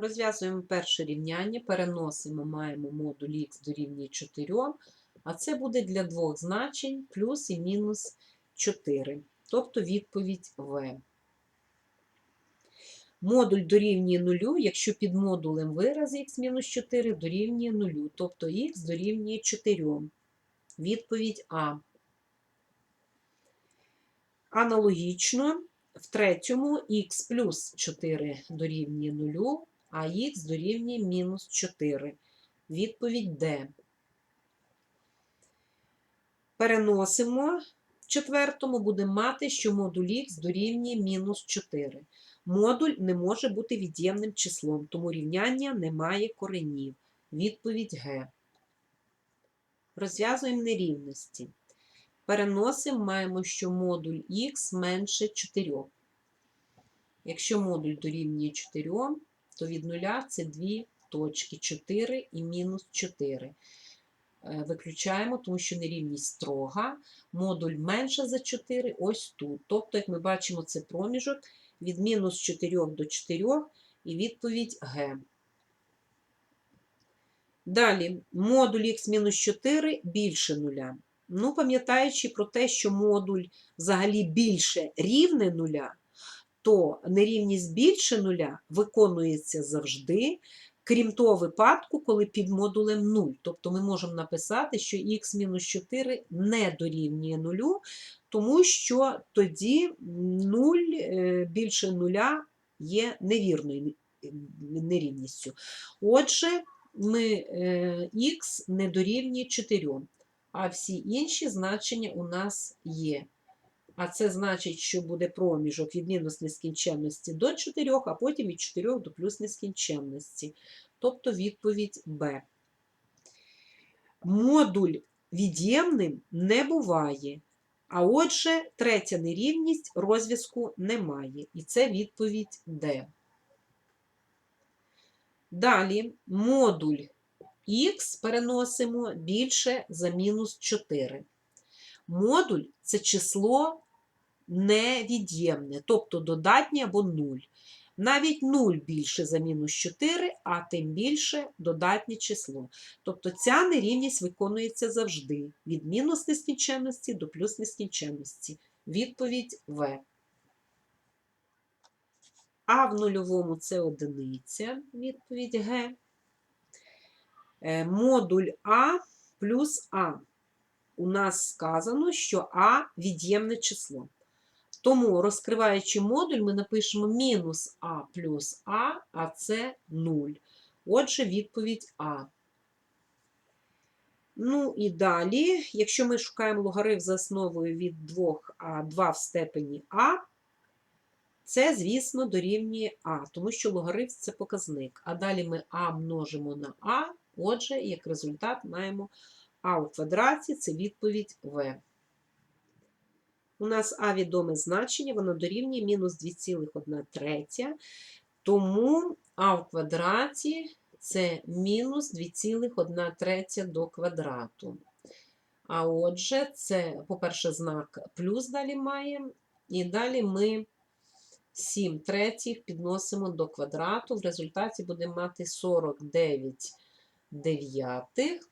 Розв'язуємо перше рівняння, переносимо, маємо модуль х дорівнює 4, а це буде для двох значень плюс і мінус 4, тобто відповідь В. Модуль дорівнює 0, якщо під модулем вираз х-4 дорівнює 0, тобто х дорівнює 4. Відповідь А. Аналогічно, в третьому х плюс 4 дорівнює 0, а х дорівнює мінус 4. Відповідь Д. Переносимо в четвертому, будемо мати, що модуль х дорівнює мінус 4. Модуль не може бути від'ємним числом, тому рівняння не має коренів. Відповідь Г. Розв'язуємо нерівності. Переносимо, маємо, що модуль х менше 4. Якщо модуль дорівнює 4, то від нуля це дві точки 4 і мінус 4. Е, Виключаємо, тому що нерівність строга. Модуль менше за 4 ось тут. Тобто, як ми бачимо, це проміжок від мінус 4 до 4 і відповідь Г. Далі, модуль х-4 більше нуля. Ну, пам'ятаючи про те, що модуль взагалі більше рівне нуля, то нерівність більше нуля виконується завжди, крім того випадку, коли під модулем 0. Тобто ми можемо написати, що х-4 не дорівнює нулю, тому що тоді 0 е, більше нуля є невірною нерівністю. Отже, ми е, х не дорівнює 4, а всі інші значення у нас є. А це значить, що буде проміжок від мінус нескінченності до 4, а потім від 4 до плюс нескінченності. Тобто відповідь Б. Модуль від'ємним не буває. А отже, третя нерівність розв'язку немає. І це відповідь Д. Далі модуль х переносимо більше за мінус 4. Модуль це число невід'ємне, тобто додатнє або 0. Навіть 0 більше за мінус 4, а тим більше додатнє число. Тобто ця нерівність виконується завжди від мінус нескінченності до плюс нескінченності. Відповідь В. А в нульовому це одиниця, відповідь Г. Е, Модуль А плюс А. У нас сказано, що А від'ємне число. Тому, розкриваючи модуль, ми напишемо мінус А плюс А, а це 0. Отже, відповідь А. Ну і далі, якщо ми шукаємо логарифм за основою від 2, а 2 в степені А, це, звісно, дорівнює А, тому що логарифм це показник. А далі ми А множимо на А, отже, як результат маємо А у квадраті це відповідь В. У нас А відоме значення, воно дорівнює мінус 2,1 третя. Тому А в квадраті це мінус 2,1 третя до квадрату. А отже, це, по-перше, знак плюс далі маємо. І далі ми 7 третіх підносимо до квадрату. В результаті будемо мати 49 дев'ятих.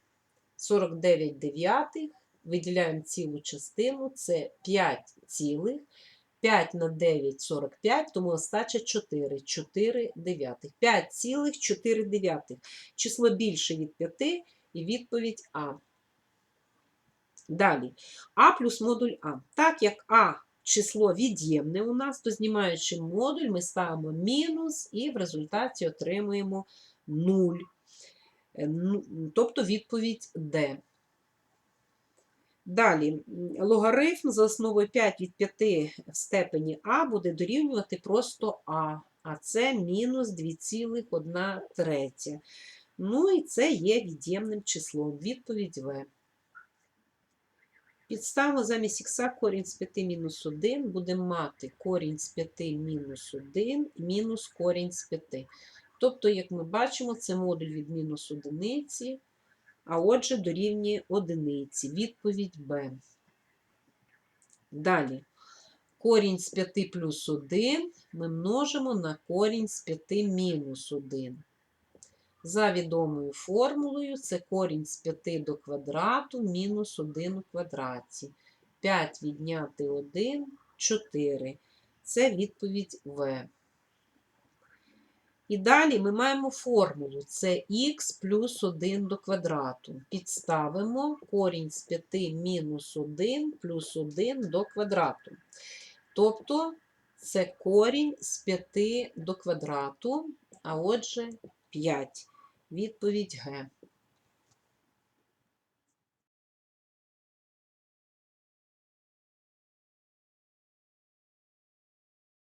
49 дев'ятих. Виділяємо цілу частину, це 5 цілих. 5 на 9 – 45, тому остача 4. 4 дев'ятих. 5 цілих 4 дев'ятих. Число більше від 5 і відповідь А. Далі. А плюс модуль А. Так як А число від'ємне у нас, то знімаючи модуль, ми ставимо мінус і в результаті отримуємо 0. Е, ну, Тобто відповідь Д. Далі, логарифм за основою 5 від 5 в степені А буде дорівнювати просто А, а це мінус 2,1 третя. Ну і це є від'ємним числом. Відповідь В. Підставимо замість х корінь з 5 мінус 1, будемо мати корінь з 5 мінус 1 мінус корінь з 5. Тобто, як ми бачимо, це модуль від мінус одиниці, а отже, дорівнює одиниці. Відповідь Б. Далі. корінь з 5 плюс 1 ми множимо на корінь з 5 мінус 1. За відомою формулою це корінь з 5 до квадрату мінус 1 у квадраті. 5 відняти 1 – 4. Це відповідь В. І далі ми маємо формулу. Це х плюс 1 до квадрату. Підставимо корінь з 5 мінус 1 плюс 1 до квадрату. Тобто це корінь з 5 до квадрату, а отже 5. Відповідь Г.